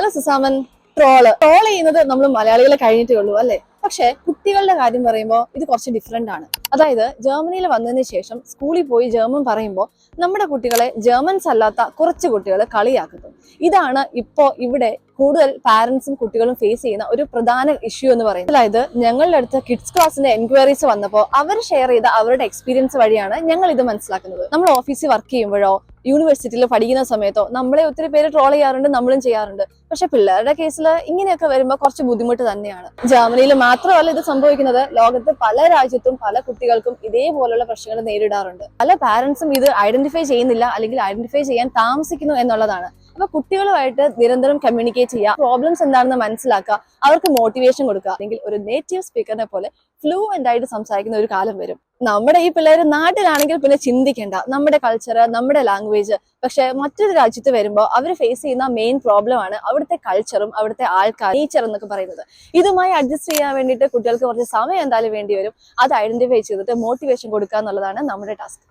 Hello സുസാമൻ troll. Troll ചെയ്യുന്നത് നമ്മൾ മലയാളികളെ കഴിഞ്ഞിട്ടേ ഉള്ളൂ അല്ലെ? പക്ഷെ കുട്ടികളുടെ കാര്യം പറയുമ്പോൾ ഇത് കുറച്ച് ഡിഫറെന്റ് ആണ്. അതായത് ജർമ്മനിയിൽ വന്നതിന് ശേഷം സ്കൂളിൽ പോയി ജർമ്മൻ പറയുമ്പോൾ നമ്മുടെ കുട്ടികളെ ജർമ്മൻസ് അല്ലാത്ത കുറച്ച് കുട്ടികൾ കളിയാക്കുന്നു. ഇതാണ് ഇപ്പോ ഇവിടെ കൂടുതൽ പാരന്റ്സും കുട്ടികളും ഫേസ് ചെയ്യുന്ന ഒരു പ്രധാന ഇഷ്യൂ എന്ന് പറയുന്നത്. അതായത് ഞങ്ങളുടെ അടുത്ത് കിഡ്സ് ക്ലാസ്സിന്റെ എൻക്വയറീസ് വന്നപ്പോൾ അവർ ഷെയർ ചെയ്ത അവരുടെ എക്സ്പീരിയൻസ് വഴിയാണ് ഞങ്ങൾ ഇത് മനസ്സിലാക്കുന്നത്. നമ്മൾ ഓഫീസിൽ വർക്ക് ചെയ്യുമ്പോഴോ യൂണിവേഴ്സിറ്റിയിൽ പഠിക്കുന്ന സമയത്തോ നമ്മളെ ഒത്തിരി പേര് ട്രോൾ ചെയ്യാറുണ്ട് നമ്മളും ചെയ്യാറുണ്ട്. പക്ഷെ പിള്ളേരുടെ കേസിൽ ഇങ്ങനെയൊക്കെ വരുമ്പോൾ കുറച്ച് ബുദ്ധിമുട്ട് തന്നെയാണ്. ജർമ്മനിയിൽ മാത്രമല്ല ഇത് സംഭവിക്കുന്നത്. ലോകത്ത് പല രാജ്യത്തും പല കുട്ടികൾക്കും ഇതേപോലുള്ള പ്രശ്നങ്ങൾ നേരിടാറുണ്ട്. പല പാരന്റ്സും ഇത് ഐഡന്റിഫൈ ചെയ്യുന്നില്ല അല്ലെങ്കിൽ ഐഡന്റിഫൈ ചെയ്യാൻ താമസിക്കുന്നു എന്നുള്ളതാണ്. അപ്പൊ കുട്ടികളുമായിട്ട് നിരന്തരം കമ്മ്യൂണിക്കേറ്റ് ചെയ്യുക. പ്രോബ്ലംസ് എന്താണെന്ന് മനസ്സിലാക്കുക. അവർക്ക് മോട്ടിവേഷൻ കൊടുക്കുക. അല്ലെങ്കിൽ ഒരു നേറ്റീവ് സ്പീക്കറിനെ പോലെ ഫ്ലൂവന്റ് ആയിട്ട് സംസാരിക്കുന്ന ഒരു കാലം വരും. നമ്മുടെ ഈ പിള്ളേർ നാട്ടിലാണെങ്കിൽ പിന്നെ ചിന്തിക്കേണ്ട. നമ്മുടെ കൾച്ചർ നമ്മുടെ ലാംഗ്വേജ് പക്ഷെ മറ്റൊരു രാജ്യത്ത് വരുമ്പോൾ അവർ ഫേസ് ചെയ്യുന്ന മെയിൻ പ്രോബ്ലം ആണ് അവിടുത്തെ കൾച്ചറും അവിടുത്തെ ആൾക്കാർ നേച്ചർ എന്നൊക്കെ പറയുന്നത്. ഇതുമായി അഡ്ജസ്റ്റ് ചെയ്യാൻ വേണ്ടിയിട്ട് കുട്ടികൾക്ക് കുറച്ച് സമയം എന്തായാലും വേണ്ടി വരും. അത് ഐഡന്റിഫൈ ചെയ്തിട്ട് മോട്ടിവേഷൻ കൊടുക്കുക എന്നുള്ളതാണ് നമ്മുടെ ടാസ്ക്